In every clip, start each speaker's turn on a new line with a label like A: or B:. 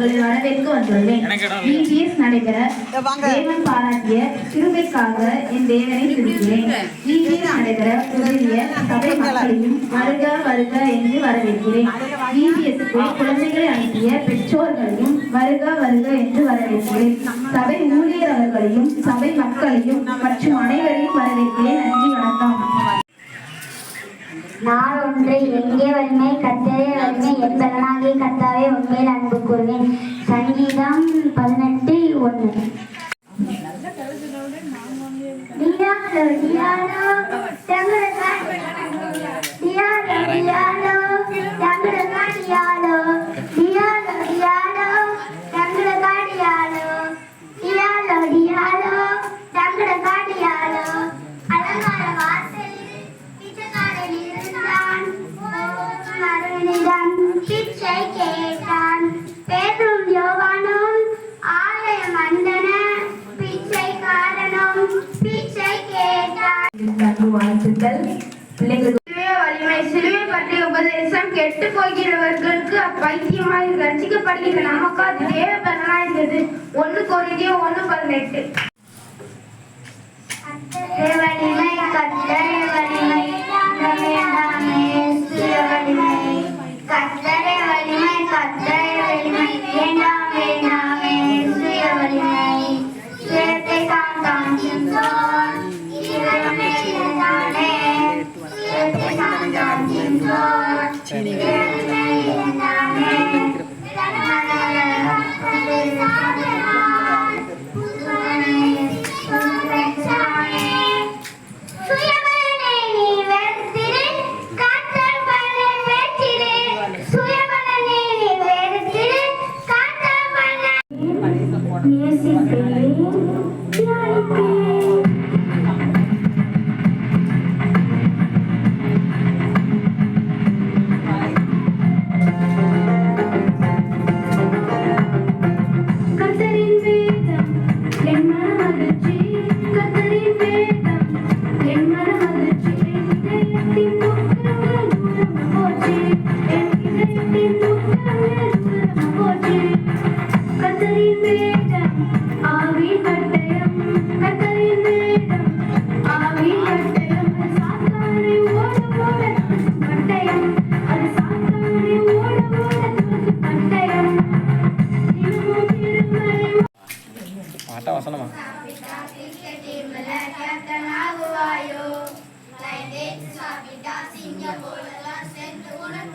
A: உங்களை வரவேற்க வந்துள்ளேன். EPS நடைபெற தேவன் பாராட்டிய கிருபைக்காக என் தேவனை துதிக்கிறேன். EPS நடைபெற உதவிய சபை மக்களையும் வருக வருக என்று வரவேற்கிறேன். EPS-க்கு குழந்தைகளை அனுப்பிய பெற்றோர்களையும் வருக வருக என்று வரவேற்கிறேன். சபை ஊழியர் அவர்களையும் சபை மக்களையும் மற்றும் அனைவரையும் வரவேற்கிறேன். நன்றி வணக்கம்.
B: நாள் ஒன்று எங்கே வலிமை கத்தரே வலிமை மறுவனிடம் பிச்சை கேட்டான். பேதும் யோவானும் ஆலயம் வந்தன பிச்சைக்காரனும் பிச்சை கேட்டான்.
A: வாழ்த்துக்கள்
C: வலிமை சிலுவை பற்றிய உபதேசம் கெட்டு போகிறவர்களுக்கு அப்பைத்தியமாய் ரசிக்கப்படுகிற நமக்கு அது தேவ பலனா இருந்தது ஒன்னு கொரிந்தியோ ஒன்னு பதினெட்டு.
B: வலிமை கத்தரை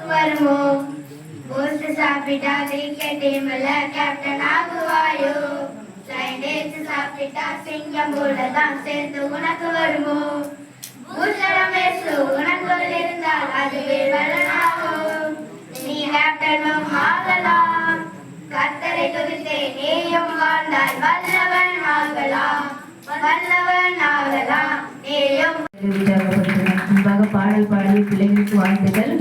B: வருமோ கோஸ்ட் சாப்பிட்டா கிரிக்கெட் டீம்ல கேப்டன் ஆகுவாயோ லைன் சாப்பிட்டா சிங்கம் போல சேர்ந்து உனக்கு வருமோ இருந்தால் அதுவே பலனாகும் நீ கேப்டனும் ஆகலாம் கத்தரை துதித்தே நீயும் வாழ்ந்தால் வல்லவன்
A: பாடல் பாடிய பிள்ளைகளுக்கு வாழ்த்துக்கள்.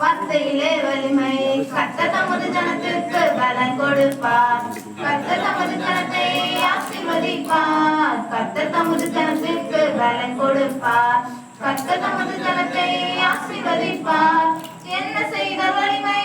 D: வார்த்தையிலே வலிமை. கத்த தமது ஜனத்திற்கு பலன் கொடுப்பார். கத்த தமது ஜனத்தை ஆசீர்வதிப்பார். கத்த தமது ஜனத்திற்கு பலன் கொடுப்பார். கத்த தமது ஜனத்தை ஆசீர்வதிப்பார். என்ன செய்த வலிமை?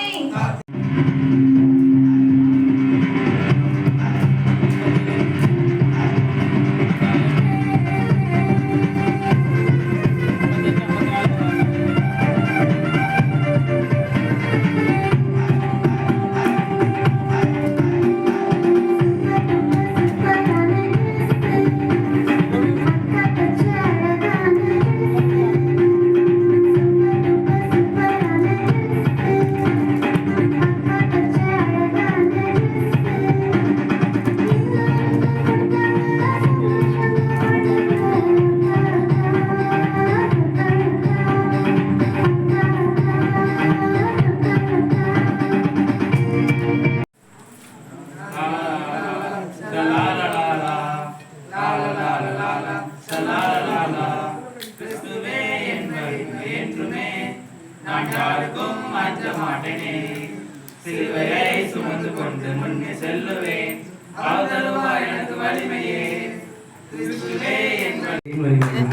E: என்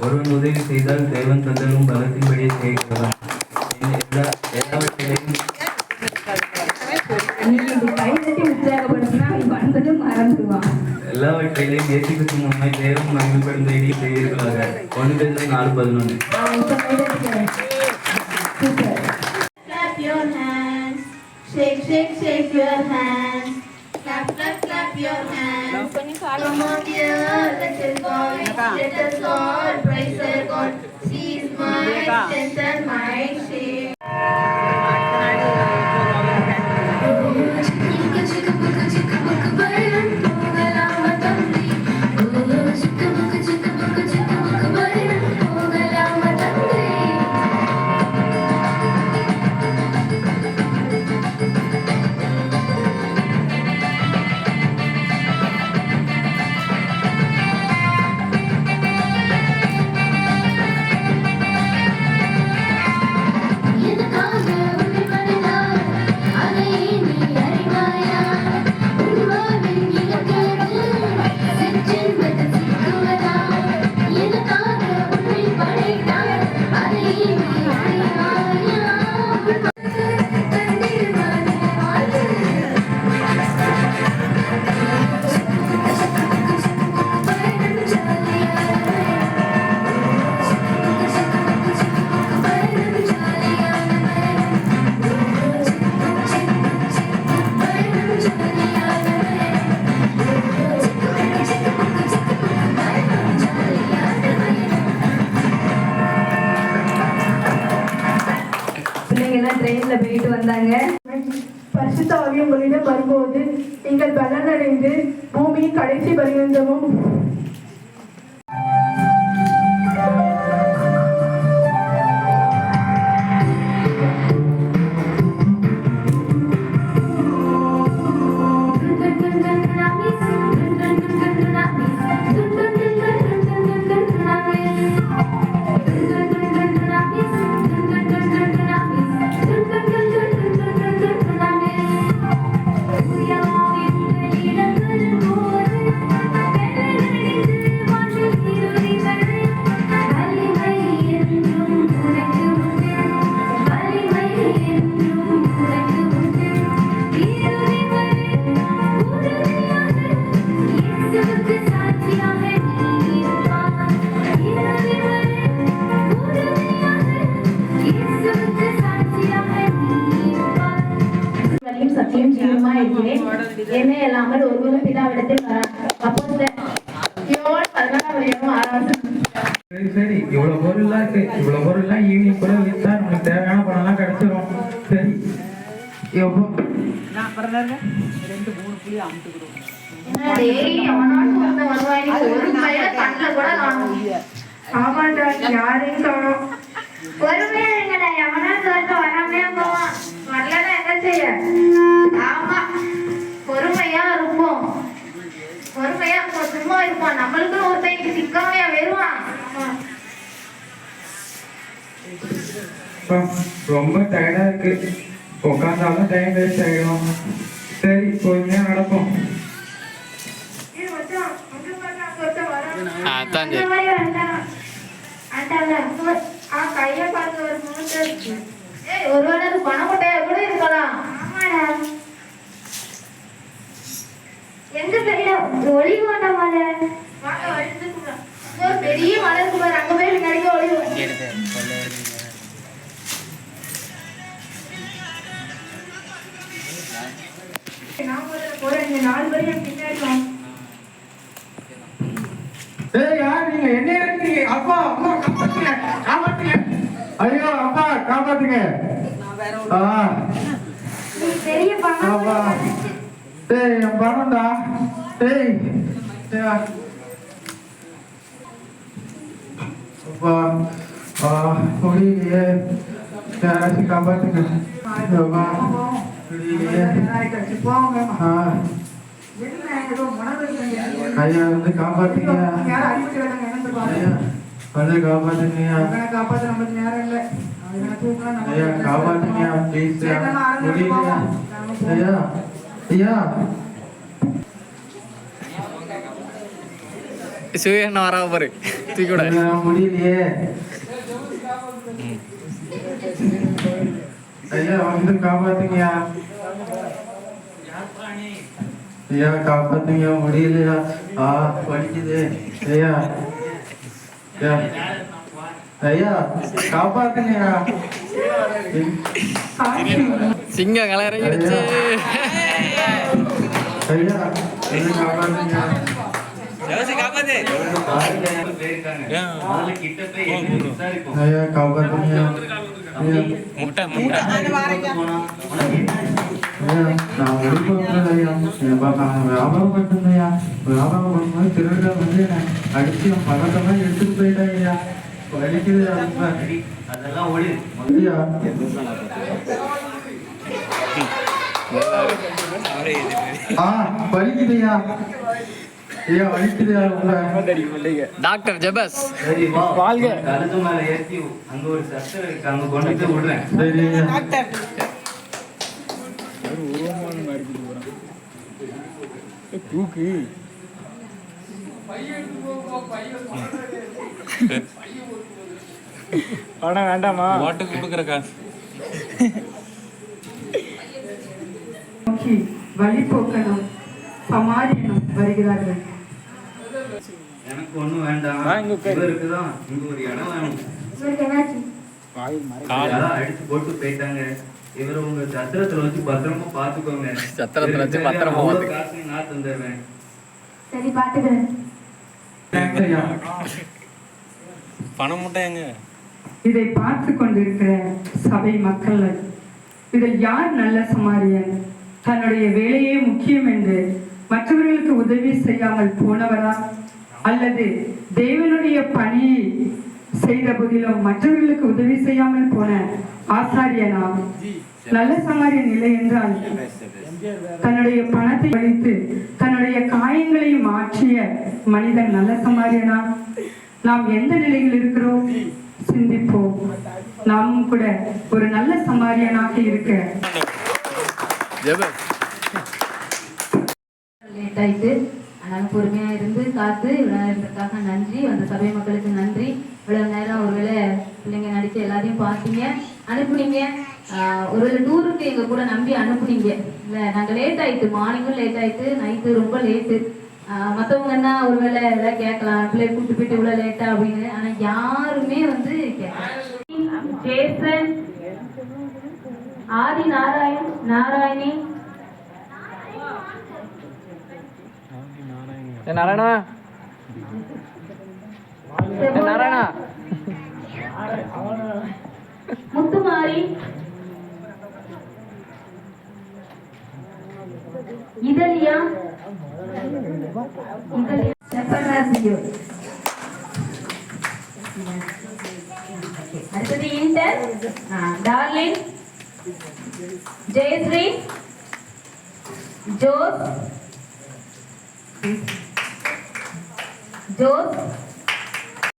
F: ஒருவன் உதவி செய்தால் தேவன் தந்தலும் பலத்தின்படியே செய்கிறார் எல்லாவற்றிலையும்
G: நீங்க
F: எல்லாவற்றிலையும் செய்வீர்களாக. ஒன்று நாலு பதினொன்று
D: Come on, dear, let us all, let us all praise our God. He is my strength and my.
A: பரிசுத்த ஆவி உங்களிடம் வரும்போது நீங்கள் பலனடைந்து பூமியின் கடைசி பரியந்தமும்
D: சத்தியம் ஜீவமா இருக்கிறேன் என்னை அல்லாமல் ஒருவரும் பிதாவிடத்தில் வரா அப்போ.
H: சரி சரி. இவ்வளவு பொருள்லாம் இருக்கு. இவ்வளவு பொருள்லாம் ஈவினிங் கூட வித்தா நமக்கு தேவையான கிடைச்சிரும். சரி.
A: ஆமாண்டா யாரையும் காணோம்.
C: இருப்போம் நம்மளுக்கு ஒருத்தன் சிக்காமையா வருவான் ஆமா.
I: ரொம்ப டயர்டா இருக்கு. உட்காந்தாலும் டைம் வேஸ்ட் ஆகிடும் சரி பொறுமையா நடப்போம்.
C: ஏய் மச்சான், அங்க பாரு, அங்க ஒருத்தன் வரான்.
J: அதான்
C: அந்த மாதிரி வந்தான். அந்தாண்ட, அங்க ஆ, கையை பார்த்து ஒரு முகத்தை இருக்கு. ஏய், ஒருவேளை அது பணக்கொட்டையா கூட இருக்கலாம். ஆமாடா. எங்க ஒளிவு வேண்டாம் மலை பெரிய மலை இருக்கு பாரு அங்க போய்
I: யார் நீங்க? என்ன இருக்கீங்க அப்பா அம்மா காப்பாத்துங்க காப்பாத்துங்க. ஐயோ அப்பா காப்பாத்துங்க. ஆ.
C: நீ பெரிய பணம்
I: பணம்டா. டேய் டேய். அப்பா ஆ முடியலையே யாராச்சும் காப்பாத்துங்க அப்பா முடியலையே ஆ ஐயா வந்து காப்பாத்துங்க ஐயா வந்து காப்பாத்துங்க ஐயா காப்பாத்துங்க ப்ளீஸ் முடியலையா ஐயா ஐயா
J: சூரியன் வரா பாரு தூக்கி விட
I: முடியலையே ஐயா வந்து காப்பாத்துங்கயா ஐயா காப்பாத்துங்க முடியலையா ஆ வலிக்குது ஐயா ஐயா காப்பாத்துங்கயா
J: சிங்கம் கலரங்கிடுச்சு
I: ஐயா என்ன
J: முட்டை முட்டை.
I: வியாபாரம் பண்ணிட்டு ஐயா. வியாபாரம் பண்ணும்போது திருடர் வந்து அடிச்சு பணத்தெல்லாம் எடுத்துட்டு போயிட்டாங்க ஐயா. வலிக்குது ஐயா ரொம்ப.
F: அதெல்லாம் ஓடி
I: ஐயா, ஆ, வலிக்குது
J: டாக்டர் ஜபஸ்.
F: வாழ்க. கழுத்து மேல ஏத்தி அங்க ஒரு சட்டை இருக்கு அங்க கொண்டு போய் விடுறேன்.
I: சரி. ஐயா.
J: ஓட்டுக்கு கொடுக்குற காசு.
K: சமாரியனும் வருகிறார்கள்.
F: எனக்கு ஒண்ணும் வேண்டாம். இவருக்கு தான் இங்க ஒரு இடம் வேணும்.
C: உங்களுக்கு என்னாச்சு
F: யாரோ அடிச்சு போட்டு போயிட்டாங்க. இவரை உங்க சத்திரத்துல வச்சு பத்திரமா பாத்துக்கோங்க
J: சத்திரத்துல வச்சு பத்திரமா
F: அவ்வளவு
J: பாத்துக்க.
F: காசையும் நான் தந்துடுறேன்.
C: சரி பாத்துக்கிறேன்
I: தேங்க்ஸ் ஐயா.
J: பணம் எங்க?
K: இதை பார்த்து கொண்டிருக்கிற சபை மக்கள் இதில் யார் நல்ல சமாரியன்? தன்னுடைய வேலையே முக்கியம் என்று மற்றவர்களுக்கு உதவி செய்யாமல் போனவரா? அல்லது தேவனுடைய பணியை செய்த போதிலும் மற்றவர்களுக்கு உதவி செய்யாமல் போன ஆசாரியனா நல்ல சமாரியன் இல்லை என்றால் தன்னுடைய பணத்தை அளித்து தன்னுடைய காயங்களை மாற்றிய மனிதன் நல்ல சமாரியனா? நாம் எந்த நிலையில் இருக்கிறோம்? சிந்திப்போம். நாமும் கூட ஒரு நல்ல சமாரியனாக இருக்க.
A: லேட் ஆயிட்டு அதனால பொறுமையாக இருந்து காத்து இவ்வளோ நேரத்துக்காக நன்றி. அந்த சபை மக்களுக்கு நன்றி. இவ்வளோ நேரம் ஒருவேளை பிள்ளைங்க நடித்து எல்லாத்தையும் பார்த்தீங்க. அனுப்புனீங்க. ஒருவேளை டூருக்கு எங்கள் கூட நம்பி அனுப்புனீங்க. இல்லை நாங்கள் லேட் ஆயிட்டு மார்னிங்கும் லேட் ஆயிட்டு நைட்டு ரொம்ப லேட்டு மற்றவங்க என்ன ஒருவேளை எதாவது கேட்கலாம். பிள்ளைய கூட்டு போயிட்டு இவ்வளோ லேட்டா அப்படின்னு. ஆனால் யாருமே வந்து கேட்கல. ஜேசன் ஆதி நாராயண் நாராயணி
J: நாராயணா நாராயணா
A: முத்துமாரி இதழியா இதழியா செப்பராசியோ அடுத்தது இன்டர் டார்லிங் ஜெயஸ்ரீ ஜோஸ் 走。